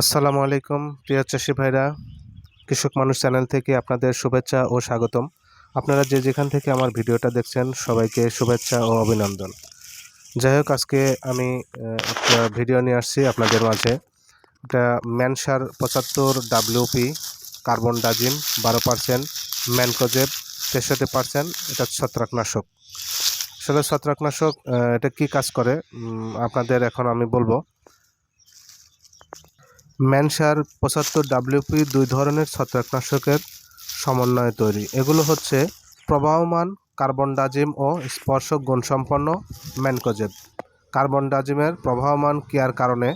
আসসালামু আলাইকুম, প্রিয় চাষি ভাইরা, কৃষক মানুষ চ্যানেল থেকে আপনাদের শুভেচ্ছা ও স্বাগতম। আপনারা যে যেখান থেকে আমার ভিডিওটা দেখছেন, সবাইকে শুভেচ্ছা ও অভিনন্দন। যাই হোক, আজকে আমি একটা ভিডিও নিয়ে আসছি আপনাদের মাঝে। এটা ম্যানসার পঁচাত্তর ডাব্লিউপি কার্বন ডাজিম, বারো পার্সেন্ট, ম্যানকোজেব, তেষট্টি পার্সেন্ট, এটা ছত্রাকনাশক। আসলে ছত্রাকনাশক এটা কি কাজ করে? আপনাদের এখন আমি বলব। ম্যানসার পঁচাত্তর ডাব্লিউপি দুই ধরনের ছত্রাকনাশকের সমন্বয়ে তৈরি। এগুলো হচ্ছে প্রবাহমান, কার্বন ডাজিম ও স্পর্শক গুণসম্পন্ন ম্যানকোজেব কার্বন ডাজিমের প্রবাহমান ক্রিয়ার কারণে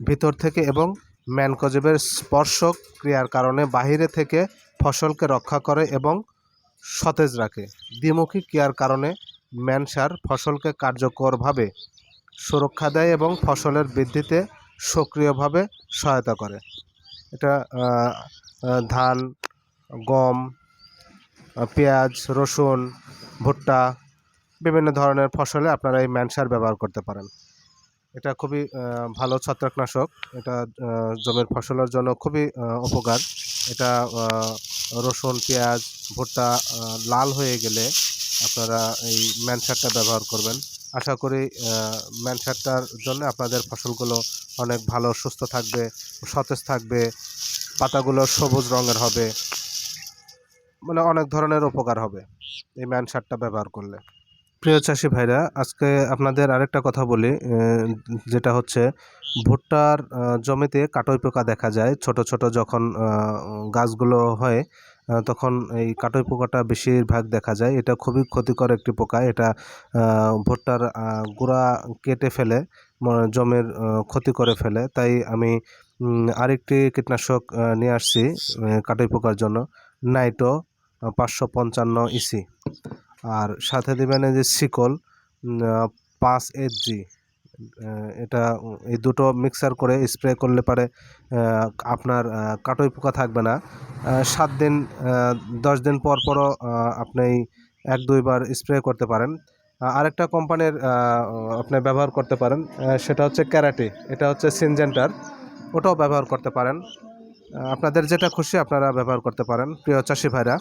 ভিতর থেকে এবং ম্যানকোজেবের স্পর্শক ক্রিয়ার কারণে বাহিরে থেকে ফসলকে রক্ষা করে এবং সতেজ রাখে। দ্বিমুখী ক্রিয়ার কারণে ম্যানসার ফসলকে কার্যকরভাবে সুরক্ষা দেয় এবং ফসলের বৃদ্ধিতে সক্রিয়ভাবে সহায়তা করে। এটা ধান, গম পেঁয়াজ, রসুন, ভুট্টা, বিভিন্ন ধরনের ফসলে আপনারা এই ম্যানসার ব্যবহার করতে পারেন। এটা খুবই ভালো ছত্রাকনাশক। এটা জমির ফসলের জন্য খুবই উপকার। এটা রসুন, পেঁয়াজ, ভুট্টা লাল হয়ে গেলে আপনারা এই ম্যানসারটা ব্যবহার করবেন। আশা করি ম্যানসারটার জন্য আপনাদের ফসলগুলো অনেক ভালো, সুস্থ থাকবে, সতেজ থাকবে, পাতাগুলো সবুজ রঙের হবে মানে অনেক ধরনের উপকার হবে এই ম্যান সারটা ব্যবহার করলে। প্রিয় চাষি ভাইরা, আজকে আপনাদের আরেকটা কথা বলি যেটা হচ্ছে ভুট্টার জমিতে কাটই পোকা দেখা যায়। ছোট ছোট যখন গাছগুলো হয় তখন এই কাটই পোকাটা বেশিরভাগ দেখা যায়। এটা খুবই ক্ষতিকর একটি পোকা। এটা ভুট্টার গোড়া কেটে ফেলে জমির ক্ষতি করে ফেলে। তাই আমি আরেকটি কীটনাশক নিয়ে আসছি কাটই পোকার জন্য। নাইটো পাঁচশো পঞ্চান্ন ইসি আর সাথে দেবেন যে শিকল পাঁচ জি এটা এই দুটো মিক্সার করে স্প্রে করলে পারে আপনার কাটই পোকা থাকবে না। সাত দিন দশ দিন পর পরও আপনি এক দুইবার স্প্রে করতে পারেন। আরেকটা কোম্পানির আপনি ব্যবহার করতে পারেন সেটা হচ্ছে ক্যারাটি এটা হচ্ছে সিনজেন্টার ওটাও ব্যবহার করতে পারেন। আপনাদের যেটা খুশি আপনারা ব্যবহার করতে পারেন, প্রিয় চাষি ভাইরা।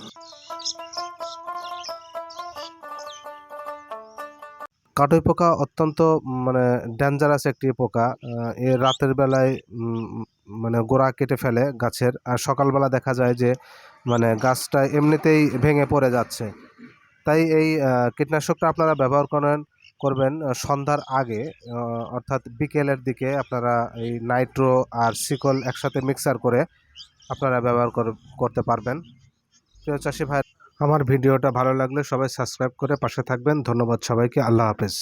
কাটই পোকা অত্যন্ত মানে ডেঞ্জারাস একটি পোকা। এ রাতের বেলায় মানে গোড়া কেটে ফেলে গাছের। আর সকালবেলা দেখা যায় যে মানে গাছটা এমনিতেই ভেঙে পড়ে যাচ্ছে। তাই এই কীটনাশকটা আপনারা ব্যবহার করেন, করবেন সন্ধ্যার আগে অর্থাৎ বিকেলের দিকে আপনারা এই নাইট্রো আর সিকল একসাথে মিক্সার করে আপনারা ব্যবহার কর- করতে পারবেন। প্রিয় চাষি ভাই আমার ভিডিওটা ভালো লাগলে সবাই সাবস্ক্রাইব করে পাশে থাকবেন। ধন্যবাদ সবাইকে। আল্লাহ হাফেজ।